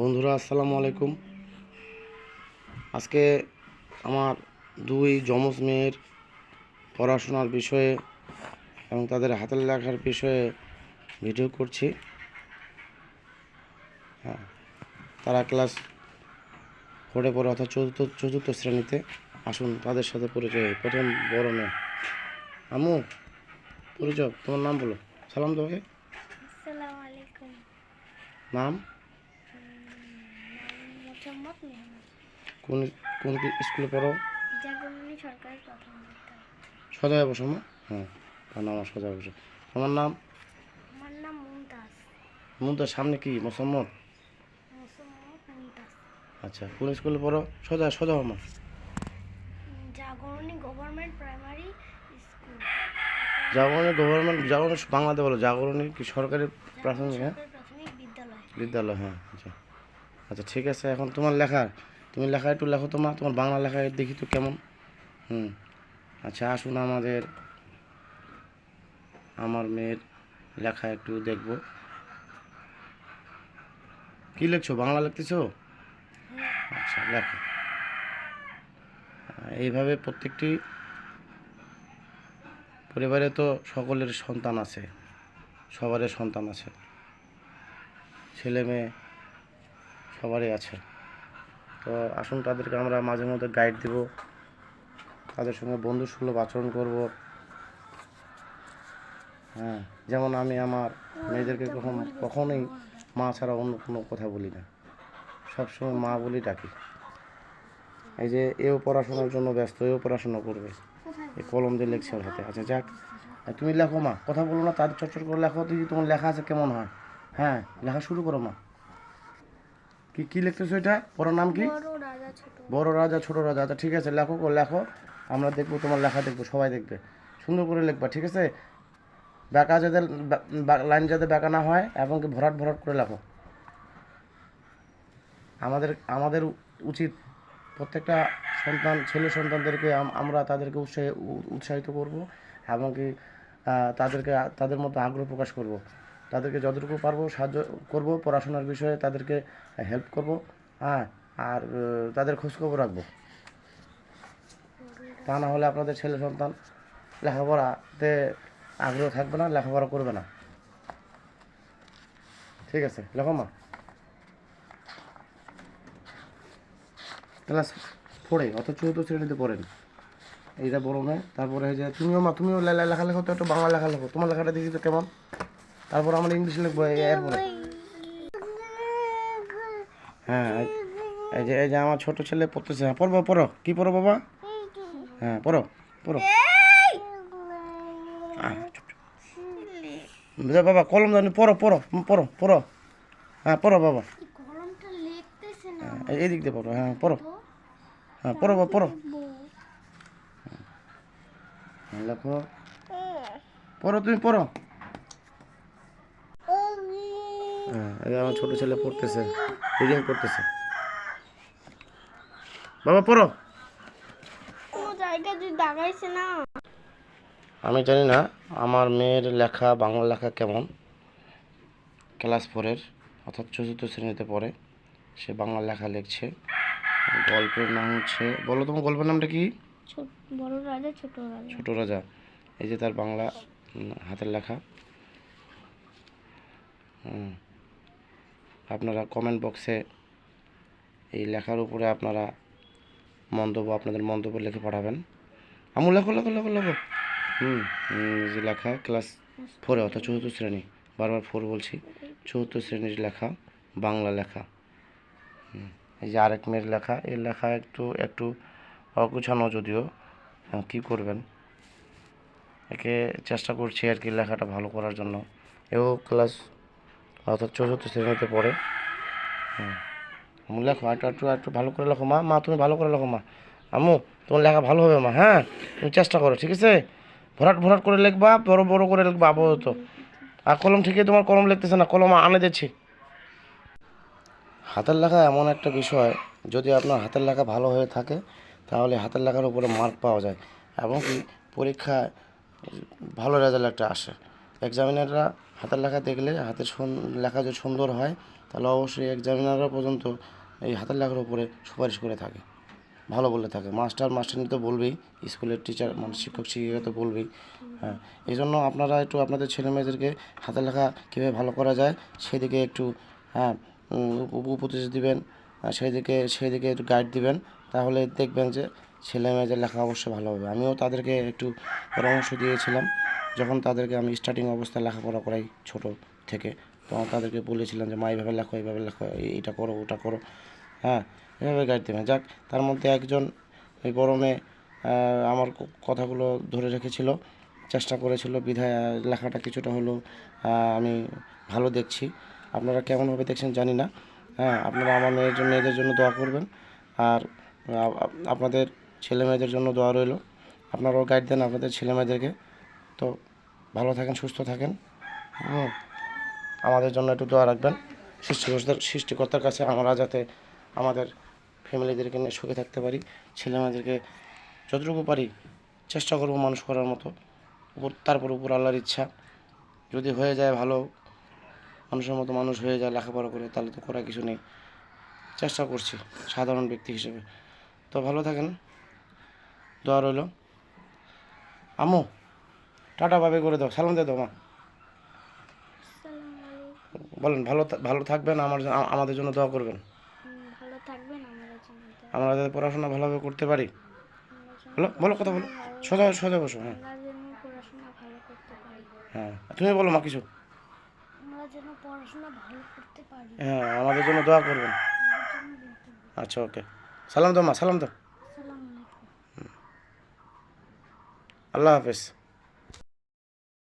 বন্ধুরা আসসালামু আলাইকুম। আজকে আমার দুই যমজ মেয়ের পড়াশোনার বিষয়ে এবং তাদের হাতের লেখার বিষয়ে ভিডিও করছি। হ্যাঁ তারা ক্লাস ফোরে পড়ে অর্থাৎ চতুর্থ চতুর্থ শ্রেণীতে। আসুন তাদের সাথে পরিচয় প্রথম বড় মেয়ে। আমু পরিচয় তোমার নাম বলো। সালাম তোমাকে। নাম? মোহাম্মদ মেহমান কোন কোন স্কুলে পড়ো? জাগরণী সরকারি প্রথম বিদ্যালয়। সজায় বসো মা? হ্যাঁ তার নাম আমার সজায় বসো। তোমার নাম? আমার নাম মুমতাজ। মুন্তার সামনে কি? মোসাম্মদ? আচ্ছা কোন স্কুলে পড়ো? সজা সজা মা। Jagarani government primary school. Jagarani government Jagarani বাংলাতে বলো জাগরণী কি সরকারি প্রাথমিক হ্যাঁ? বিদ্যালয়। বিদ্যালয় হ্যাঁ আচ্ছা। আচ্ছা ঠিক আছে, এখন তোমার লেখা, তুমি লেখা একটু লেখো তো মা, তোমার বাংলা লেখা দেখি তো কেমন? হুম আচ্ছা আসুন আমাদের, আমার মেয়ের লেখা একটু দেখব। কি লিখছো, বাংলা লিখতেছো? আচ্ছা লেখো। এইভাবে প্রত্যেকটি পরিবারে তো সকলের সন্তান আছে সবারই সন্তান আছে। ছেলে মেয়ে সবারই আছে। তো আসুন তাদেরকে আমরা মাঝে মধ্যে গাইড দিব। তাদের সঙ্গে বন্ধু সুলভ আচরণ করব। হ্যাঁ যেমন আমি আমার মেয়েদেরকে কখন কখনোই মা ছাড়া অন্য কোনো কথা বলি না। সবসময় মা বলি ডাকি। এই যে এও পড়াশোনার জন্য ব্যস্ত, এও পড়াশোনা করবে। এই কলম দিয়ে লেখছে হাতে। আচ্ছা যাক। তুমি লেখো মা। কথা বলো না তাদের চটচট করে লেখো। দেখি তোমার লেখা আছে, কেমন হয়? হ্যাঁ লেখা শুরু করো মা। কি কি লিখতেছো এটা? পড়ার নাম কি? বড় রাজা ছোট বড় রাজা আচ্ছা ঠিক আছে লেখো লেখো। আমরা দেখব তোমার লেখা দেখব সবাই দেখবে। সুন্দর করে লিখবা ঠিক আছে? বেকা যাতে লাইন যাতে বেকা না হয় এবং কি ভরাট ভরাট করে লেখো। আমাদের আমাদের উচিত প্রত্যেকটা সন্তান ছেলে সন্তানদেরকে আমরা তাদেরকে উৎসাহ উৎসাহিত করব এবং কি তাদেরকে তাদের মধ্যে আগ্রহ প্রকাশ করব। তাদেরকে যতটুকু পারব সাহায্য করব পড়াশোনার বিষয়ে তাদেরকে হেল্প করব হ্যাঁ আর তাদের খোঁজখবর রাখব। তা না হলে আপনাদের ছেলে সন্তান লেখাপড়াতে আগ্রহ থাকবে না, লেখাপড়া করবে না। ঠিক আছে, লেখো মা। ক্লাস ফোরে অত চৌদ্দ শ্রেণীতে পড়েন। এইটা বড় নয়, তারপরে এই যে তুমিও মা, তুমিও লেখা লেখো তো, একটু বাংলা লেখা লেখো তোমার লেখাটা দেখি তো কেমন? তারপর আমরা ইংলিশ লিখব এরপরে হ্যাঁ এই- যে এই যে আমার ছোট ছেলে পড়তেছে। হ্যাঁ পড়ব পড়ো। কি পড়ো বাবা? হ্যাঁ পড়ো পড়ো। বাবা কলম জানি পড়ো পড়ো পড়ো পড়ো। হ্যাঁ পড়ো বাবা। হ্যাঁ, এই- এই দিক দিয়ে পড়ো হ্যাঁ পড়ো। হ্যাঁ পড়ো বাবা পড়ো। হ্যাঁ, লেখো। পড়ো তুমি পড়ো। হ্যাঁ আমার ছোট ছেলে পড়তেছে রিডিং করতেছে। বাবা পড়ো। আমি জানি না আমার মেয়ের লেখা বাংলা লেখা কেমন? ক্লাস ফোরের অর্থাৎ চতুর্থ শ্রেণীতে পড়ে। সে বাংলা লেখা লিখছে। গল্পের নাম হচ্ছে বলো তোমার গল্পের নামটা কি? ছোট বড় রাজা ছোট রাজা। ছোট রাজা। এই যে তার বাংলা হাতের লেখা। হুম। আপনারা কমেন্ট বক্সে এই লেখার উপরে আপনারা মন্তব্য, আপনাদের মন্তব্য লিখে পাঠাবেন। আমু লেখো লেখো লেখো লেখো। হুম যে লেখা ক্লাস ফোরে অর্থাৎ চতুর্থ শ্রেণি। বারবার ফোর বলছি। চতুর্থ শ্রেণির লেখা, বাংলা লেখা। এই যে আরেক মেয়ের লেখা, এই লেখা একটু একটু অগুছানো যদিও কী করবেন? একে চেষ্টা করছি আর কি লেখাটা ভালো করার জন্য। এও ক্লাস অর্থাৎ চতুর্থ শ্রেণীতে পড়ে। হুম। লেখো একটু একটু একটু ভালো করে লেখো। মা মা, তুমি ভালো করে লেখো, মা। আম্মু, তোমার লেখা ভালো হবে, মা হ্যাঁ? তুমি চেষ্টা করো, ঠিক আছে? ভরাট ভরাট করে লিখবা, বড় বড় করে লিখবা আপাতত। আর কলম ঠিকই তোমার কলম লিখতেছে না, কলম আনে দিচ্ছি। হাতের লেখা এমন একটা বিষয়, যদি আপনার হাতের লেখা ভালো হয়ে থাকে, তাহলে হাতের লেখার উপরে মার্ক পাওয়া যায়। এবং কি পরীক্ষায় ভালো রেজাল্ট একটা আসে। এক্সামিনাররা হাতের লেখা দেখলে, হাতের লেখা যদি সুন্দর হয়, তাহলে অবশ্যই এক্সামিনাররা পর্যন্ত এই হাতের লেখার উপরে সুপারিশ করে থাকে। ভালো বলে থাকে। মাস্টার মাস্টারনি তো বলবেই, স্কুলের টিচার মানে শিক্ষক, শিক্ষিকা তো বলবেই। হ্যাঁ এই জন্য আপনারা একটু আপনাদের ছেলে মেয়েদেরকে হাতের লেখা কীভাবে ভালো করা যায়, সেদিকে একটু হ্যাঁ উপদেশ দিবেন সেদিকে সেদিকে একটু গাইড দিবেন, তাহলে দেখবেন যে ছেলে মেয়েদের লেখা অবশ্যই ভালো হবে। আমিও তাদেরকে একটু পরামর্শ দিয়েছিলাম। যখন তাদেরকে আমি স্টার্টিং অবস্থায় লেখাপড়া করাই ছোট থেকে তখন তাদেরকে বলেছিলাম যে মা এইভাবে লেখো এইভাবে লেখো এইটা করো ওটা করো। হ্যাঁ এভাবে গাইড দেবেন যাক তার মধ্যে একজন ওই বড় মেয়ে আমার কথাগুলো ধরে রেখেছিল চেষ্টা করেছিল বিধায় লেখাটা কিছুটা আহ, আমি ভালো দেখছি। আপনারা কেমনভাবে দেখছেন জানি না। হ্যাঁ আপনারা আমার মেয়ের জন্য মেয়েদের জন্য দোয়া করবেন। আর আপনাদের ছেলে মেয়েদের জন্য দোয়া রইল। আপনারাও গাইড দেন আপনাদের ছেলে মেয়েদেরকে তো ভালো থাকেন, সুস্থ থাকেন। আমাদের জন্য একটু দোয়া রাখবেন। সৃষ্টিকর্তার সৃষ্টিকর্তার কাছে আমরা যাতে আমাদের ফ্যামিলিদেরকে নিয়ে সুখে থাকতে পারি ছেলে মেয়েদেরকে যতটুকু পারি চেষ্টা করব মানুষ করার মতো। উপর, তারপর উপর আল্লাহর ইচ্ছা। যদি হয়ে যায় ভালো, মানুষের মতো মানুষ হয়ে যায়, লেখাপড়া করে, তাহলে তো করার কিছু নেই। চেষ্টা করছি, সাধারণ ব্যক্তি হিসেবে। তো ভালো থাকেন। দোয়া রইল আমু টাটা ভাবে করে দাও সালাম দিয়ে দাও মা। বলেন ভালো ভালো থাকবেন আমার আমাদের জন্য দোয়া করবেন। আমরা যাতে পড়াশোনা ভালোভাবে করতে পারি। বলো বলো কথা বলো। সোজা সোজা বসো হ্যাঁ। হ্যাঁ তুমি বলো মা কিছু। হ্যাঁ আমাদের জন্য দোয়া করবেন। আমাদের জন্য দোয়া করবেন। আচ্ছা ওকে। সালাম দাও মা সালাম দাও আসসালামু আলাইকুম আল্লাহ হাফেজ।